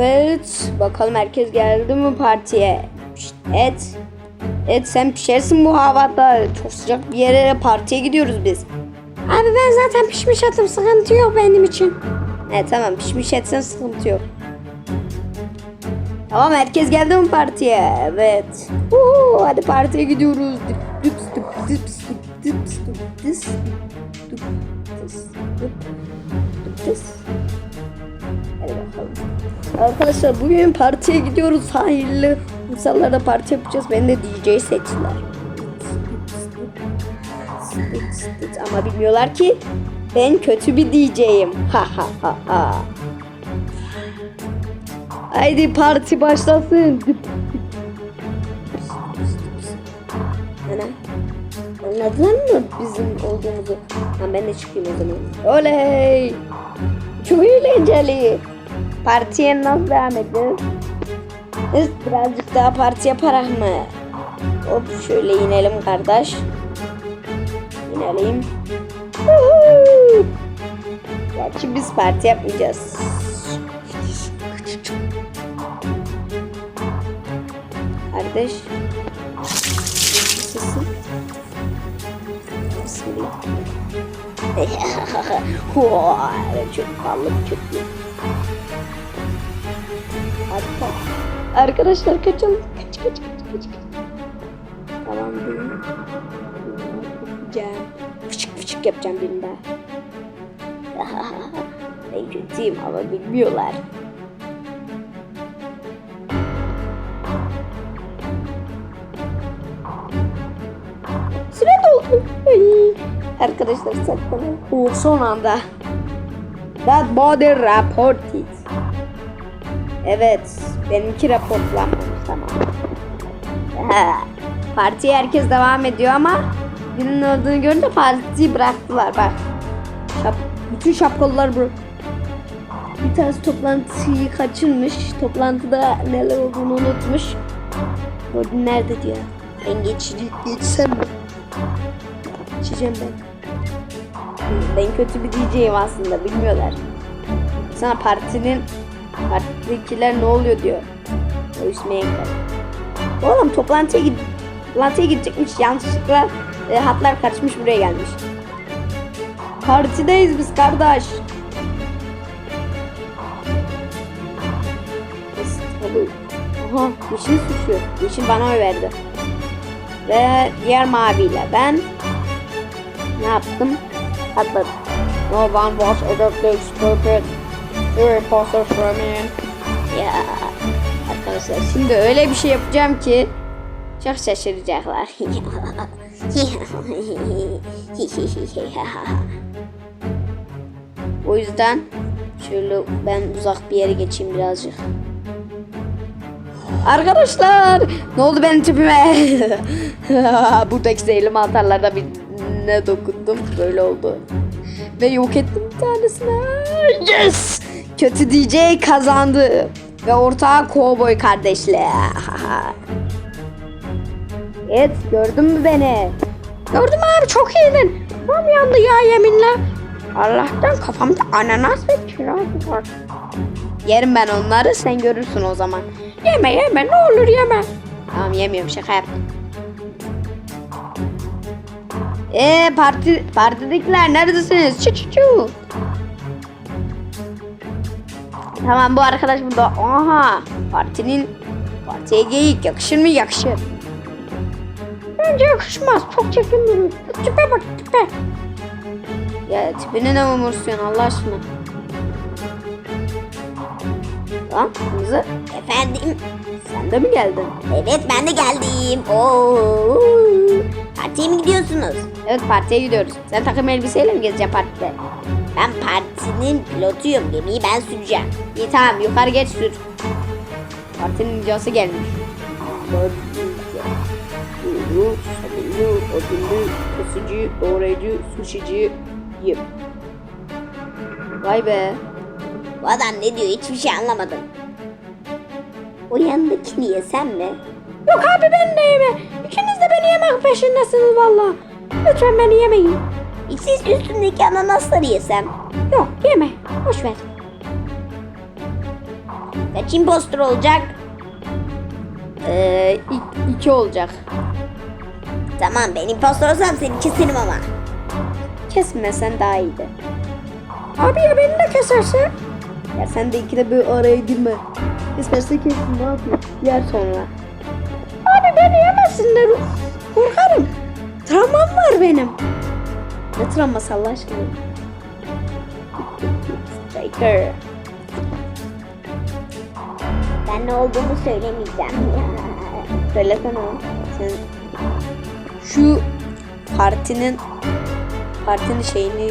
Evet. Bakalım herkes geldi mi partiye? Şşt, et. Et sen pişersin bu havada. Çok sıcak bir yere partiye gidiyoruz biz. Abi ben zaten pişmiş atım sıkıntı yok benim için. He tamam pişmiş etsen sıkıntı yok. Tamam herkes geldi mi partiye? Evet. Uhu, hadi partiye gidiyoruz. Dip, dip, dips, dip, dips, dip, dis, dip, dip, dis, dip, dip, dis. Hadi bakalım. Arkadaşlar bugün partiye gidiyoruz. Hayırlı insanlarla parti yapacağız. Ben de DJ seçtiler. Ama bilmiyorlar ki ben kötü bir DJ'yim. Ha ha ha ha. Haydi parti başlasın. Ana. Anladın mı bizim olduğumuzu? Ha, ben de çıkayım o zaman. Oley! Çok eğlenceli. Partiye nasıl devam ederiz? Birazcık daha parti yaparak mı? Hop şöyle inelim kardeş. İnelim. Gerçi biz parti yapmayacağız. Kardeş. Nasılsın? Vay, çok kalın çok iyi. Arkadaşlar kaçalım. Kaç kaç kaç kaç. Tamam benim. Yapacağım. Fıçık fıçık yapacağım birini daha. ben kötüyüm ama bilmiyorlar. Süre doldu. Ay. Arkadaşlar saklanın. Oh, son anda. That body reported. Evet. Benimki raporlanmamış. Ha, Partiye herkes devam ediyor ama birinin olduğunu görünce partiyi bıraktılar bak. Şap, bütün şapkalılar bu. Bir tanesi toplantıyı kaçırmış. Toplantıda neler olduğunu unutmuş. Gördün nerede diyor. Ben geçici geçsem mi? Geçeceğim ben. Ben kötü bir DJ'yim aslında bilmiyorlar. Sana partinin partidekiler ne oluyor diyor. O ismi Oğlum toplantıya git toplantıya gidecekmiş yanlışlıkla e, hatlar kaçmış buraya gelmiş. Partideyiz biz kardeş. Aha Yeşil suçu. Yeşil bana oy verdi. Ve diğer maviyle ben ne yaptım? Atladım. No one was adopted stupid. İmposter for me. Ya arkadaşlar şimdi öyle bir şey yapacağım ki çok şaşıracaklar. o yüzden şöyle ben uzak bir yere geçeyim birazcık. Arkadaşlar ne oldu benim tipime? Buradaki zehirli mantarlarda bir ne dokundum böyle oldu. Ve yok ettim bir tanesini. Yes! Kötü DJ kazandı. Ve ortağı kovboy kardeşle. evet gördün mü beni? Gördüm abi çok iyiydin. Tam yandı ya yeminle. Allah'tan kafamda ananas ve kiraz var. Yerim ben onları sen görürsün o zaman. Yeme yeme ne olur yeme. Tamam yemiyorum şaka yaptım. Eee parti partidekiler neredesiniz? Çu çu çu. Tamam bu arkadaş burada. Aha partinin partiye geyik yakışır mı yakışır. Bence yakışmaz. Çok çirkin duruyor. Tipe bak tipe. Ya tipini ne umursuyorsun Allah aşkına. Lan kızı. Efendim? Sen de mi geldin? Evet ben de geldim. Oo. Partiye mi gidiyorsunuz? Evet partiye gidiyoruz. Sen takım elbiseyle mi gezeceksin partide? Ben partinin pilotuyum. Gemiyi ben süreceğim. İyi tamam yukarı geç sür. Partinin icası gelmiş. Kuyruğu, sabunlu, odunlu, kesici, doğrayıcı, suşici, yip. Vay be. Bu adam ne diyor hiçbir şey anlamadım. O yanındakini yesem mi? Yok abi ben de yeme. İkiniz de beni yemek peşindesiniz valla. Lütfen beni yemeyin. Siz üstündeki ananasları yesem. Yok yeme. Boş ver. Kaç impostor olacak? Ee, ik- iki olacak. Tamam ben impostor olsam seni keserim ama. Kesmesen daha iyiydi. Abi ya beni de keserse? Ya sen de ikide bir araya girme. Kesmezse kesin ne yapıyor? Yer sonra. Abi beni yemesinler. Korkarım. Travmam var benim. Ne travması Allah aşkına? Striker. Ben ne olduğumu söylemeyeceğim. Söylesene. Sen şu partinin partinin şeyini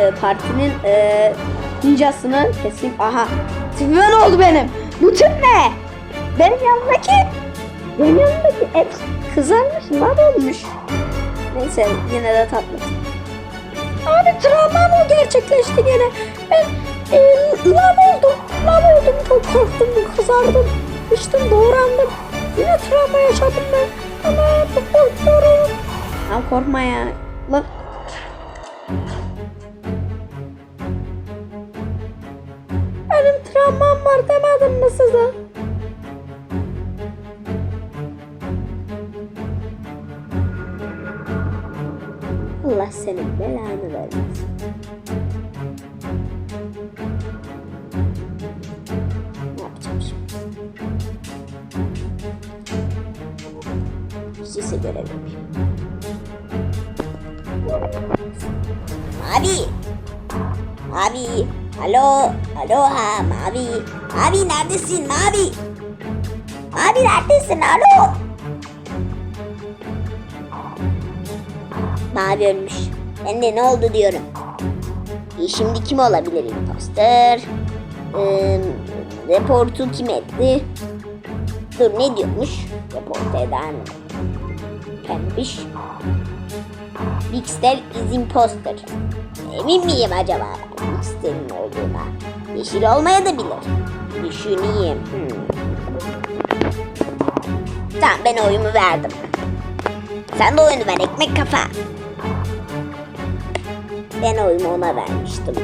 e, partinin e, ninjasını keseyim. Aha. Tipime ne oldu benim? Bu tip ne? Benim yanımdaki benim yanımdaki et kızarmış lan olmuş. Neyse yine de tatlı. Abi travmam o gerçekleşti gene. Ben e, lav oldum. Lav oldum. Çok korktum. Kızardım. Düştüm. Doğrandım. Yine travma yaşadım ben. Ama korkuyorum. Ama korkma ya. Lan Benim travmam var demedim mi size? Senin belanı vermesin. Ne yapacağım şimdi? Size görev yapayım. Abi. Abi. Alo. Alo ha Mavi. Abi neredesin Mavi? Abi neredesin? Alo. Mavi ölmüş. Ben de ne oldu diyorum. E şimdi kim olabilir imposter? Ee, reportu kim etti? Dur ne diyormuş? Report eden pembiş. Bixter is imposter. Emin miyim acaba Bixter'in olduğuna? Yeşil olmaya da bilir. Düşüneyim. Hmm. Tamam ben oyumu verdim. Sen de oyunu ver ekmek kafa. Ben oyumu ona vermiştim.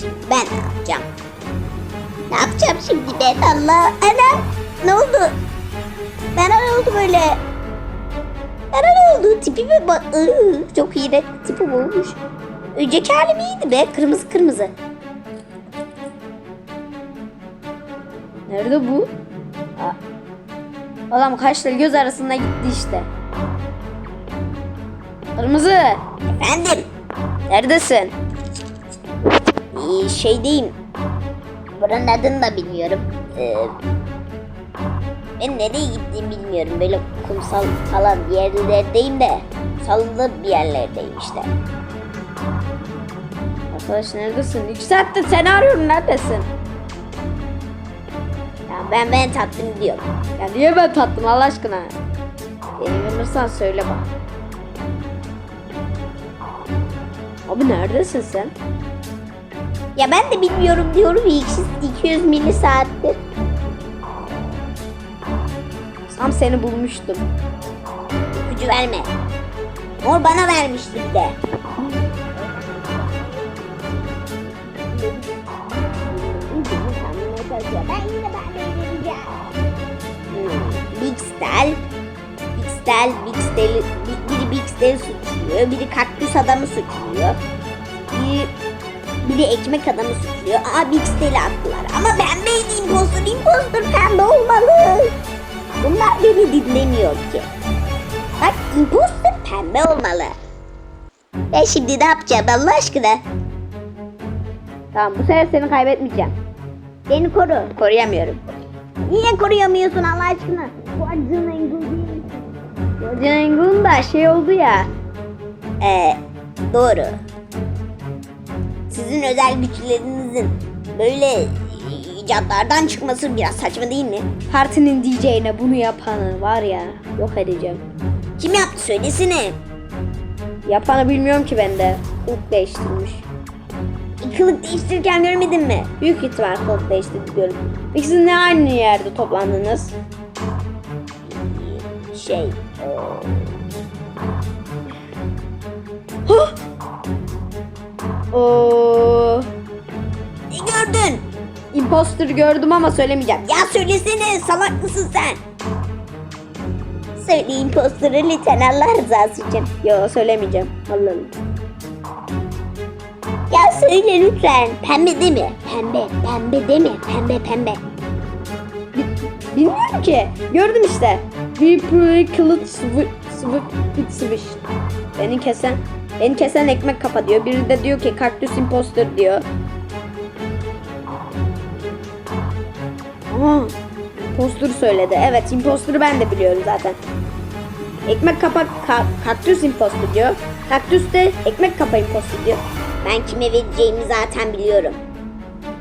Şimdi ben ne yapacağım? Ne yapacağım şimdi ben Allah? Ana ne oldu? Bana ne oldu böyle? Bana ne oldu? Tipime bak. Çok iğrenç bir tipim olmuş. Önceki halim iyiydi be. Kırmızı kırmızı. Nerede bu? Aa. Adam kaşla göz arasında gitti işte. Kırmızı. Efendim? Neredesin? Ee, şeydeyim. Buranın adını da bilmiyorum. Ee, ben nereye gittiğimi bilmiyorum. Böyle kumsal falan bir yerlerdeyim de. Sallı bir yerlerdeyim işte. Arkadaş neredesin? İki saattir seni arıyorum neredesin? Ya ben ben tatlım diyorum. Ya niye ben tattım Allah aşkına? Beni bilirsen söyle bak. Abi neredesin sen? Ya ben de bilmiyorum diyorum. 200 milli saattir. Tam seni bulmuştum. İpucu verme. Mor bana vermişti bir de. Big Stel'i, bir- biri Big Stel'i suçluyor, biri kaktüs adamı suçluyor. Biri, biri ekmek adamı suçluyor. Aa Big Stel'i attılar. Ama ben beyni impostor, impostor pembe olmalı. Bunlar beni dinlemiyor ki. Bak imposter pembe olmalı. Ben şimdi ne yapacağım Allah aşkına? Tamam bu sefer seni kaybetmeyeceğim. Beni koru. Koruyamıyorum. Niye koruyamıyorsun Allah aşkına? Bu acının engel değil. Cengun da şey oldu ya. Ee, doğru. Sizin özel güçlerinizin böyle icatlardan çıkması biraz saçma değil mi? Partinin DJ'ine bunu yapanı var ya yok edeceğim. Kim yaptı söylesene. Yapanı bilmiyorum ki ben de. Kılık değiştirmiş. Kılık değiştirirken görmedin mi? Büyük ihtimal kılık değiştirdi diyorum. Peki siz ne aynı yerde toplandınız? şey. Huh? Oo. Ne gördün? Imposter gördüm ama söylemeyeceğim. Ya söylesene salak mısın sen? Söyle imposter'ı lütfen Allah rızası için. Yo söylemeyeceğim. Allah'ım. Ya söyle lütfen. Pembe değil mi? Pembe, pembe değil mi? Pembe, pembe. Bilmiyorum ki. Gördüm işte. Bir kılıç sıvı. Beni kesen beni kesen ekmek kafa diyor. Biri de diyor ki kaktüs imposter diyor. Aa, imposter söyledi. Evet imposter'ı ben de biliyorum zaten. Ekmek kapak ka- kaktüs imposter diyor. Kaktüs de ekmek kapa imposter diyor. Ben kime vereceğimi zaten biliyorum.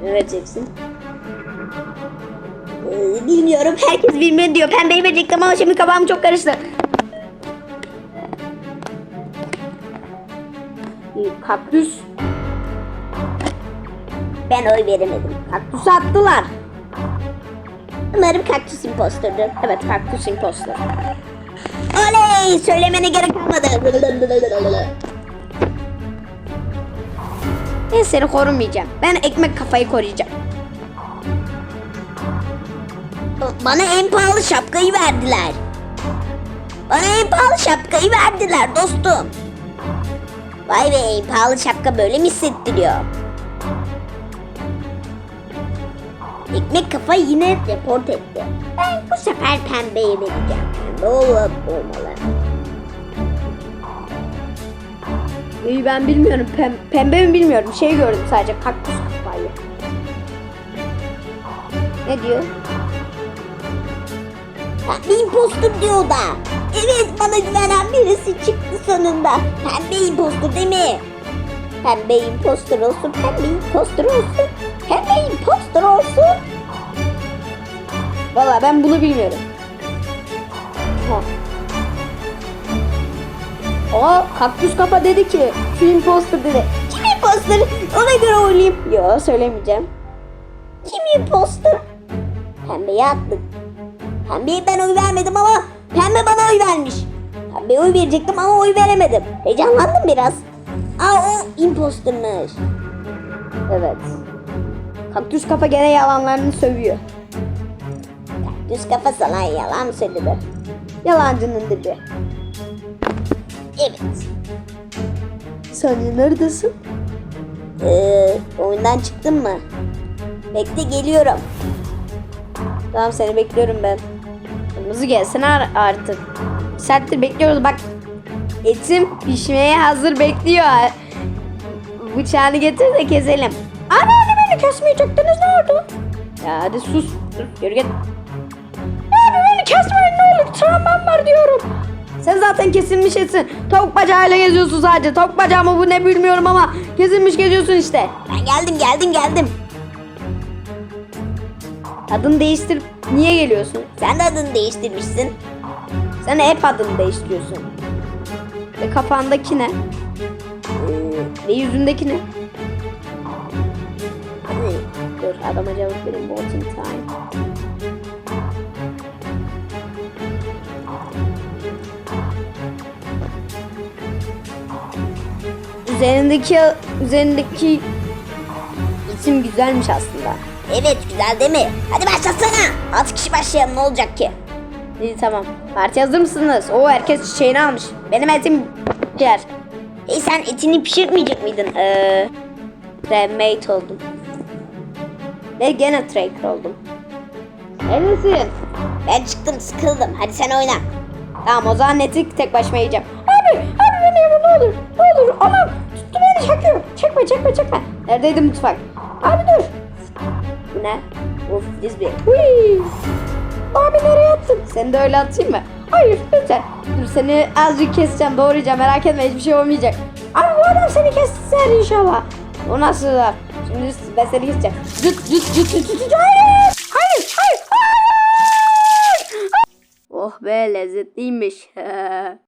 Ne vereceksin? Ee, bilmiyorum. Herkes Bilmem diyor. Pembeyi verecektim ama şimdi kafam çok karıştı. Kaktüs. ben oy veremedim. Kaktüsü attılar. Umarım kaktüs impostordur. Evet kaktüs imposter. Oley! Söylemene gerek kalmadı. Ben seni korumayacağım. Ben ekmek kafayı koruyacağım. Bana en pahalı şapkayı verdiler. Bana en pahalı şapkayı verdiler dostum. Vay be en pahalı şapka böyle mi hissettiriyor? Ekmek kafa yine report etti. Ben bu sefer pembeye vereceğim. Pembe olup olmalı. İyi ben bilmiyorum. Pem- pembe mi bilmiyorum. Şey gördüm sadece kaktüs kafayı. Ne diyor? Pembe impostor diyor da. Evet bana güvenen birisi çıktı sonunda. Pembe impostor değil mi? Pembe impostor olsun, pembe impostor olsun. Pembe impostor olsun. Valla ben bunu bilmiyorum. Ha. Aa kaktüs kafa dedi ki şu imposter dedi. Kim impostor? Ona göre oynayayım. Yo söylemeyeceğim. Kim impostor? Pembeye attık. Pembeye ben oy vermedim ama pembe bana oy vermiş. Pembeye oy verecektim ama oy veremedim. Heyecanlandım biraz. Aa o impostormuş. Evet. Kaktüs kafa gene yalanlarını sövüyor. Düz kafa sana yalan söyledi? Yalancının dibi. Evet. Sen neredesin? Ee, oyundan çıktın mı? Bekle geliyorum. Tamam seni bekliyorum ben. Kırmızı gelsene ar- artık. Saattir bekliyoruz bak. Etim pişmeye hazır bekliyor. Bıçağını getir de keselim. Ana anne beni kesmeyecektiniz ne oldu? Ya hadi sus. Dur yürü git. Yani beni kesmeyin ne olur travmam var diyorum. Sen zaten kesilmiş etsin. Tavuk bacağıyla geziyorsun sadece. Tavuk bacağı mı bu ne bilmiyorum ama kesilmiş geziyorsun işte. Ben geldim geldim geldim. Adını değiştir. Niye geliyorsun? Sen de adını değiştirmişsin. Sen hep adını değiştiriyorsun. Ve kafandaki ne? Ve yüzündeki ne? Dur adama cevap vereyim. Voting time. Üzerindeki üzerindeki isim güzelmiş aslında. Evet güzel değil mi? Hadi başlasana. 6 kişi başlayalım ne olacak ki? İyi tamam. Parti hazır mısınız? O herkes çiçeğini almış. Benim etim yer. E sen etini pişirmeyecek miydin? Ee, remate oldum. Ve gene tracker oldum. Neredesin? Ben çıktım sıkıldım. Hadi sen oyna. Tamam o zaman neti tek başıma yiyeceğim. Abi abi beni yapın ne olur ne olur anam tuttu beni çekiyor. Çekme çekme çekme. Neredeydi mutfak? Abi dur. Ne? Of frisbee. Uy. Abi nereye attın? Seni de öyle atayım mı? Hayır lütfen. Dur seni azıcık keseceğim doğrayacağım merak etme hiçbir şey olmayacak. Abi bu adam seni keser inşallah. O nasıl var? Şimdi ben seni keseceğim. Cıt cıt cıt cıt cıt. Hayır hayır hayır hayır. Oh be lezzetliymiş.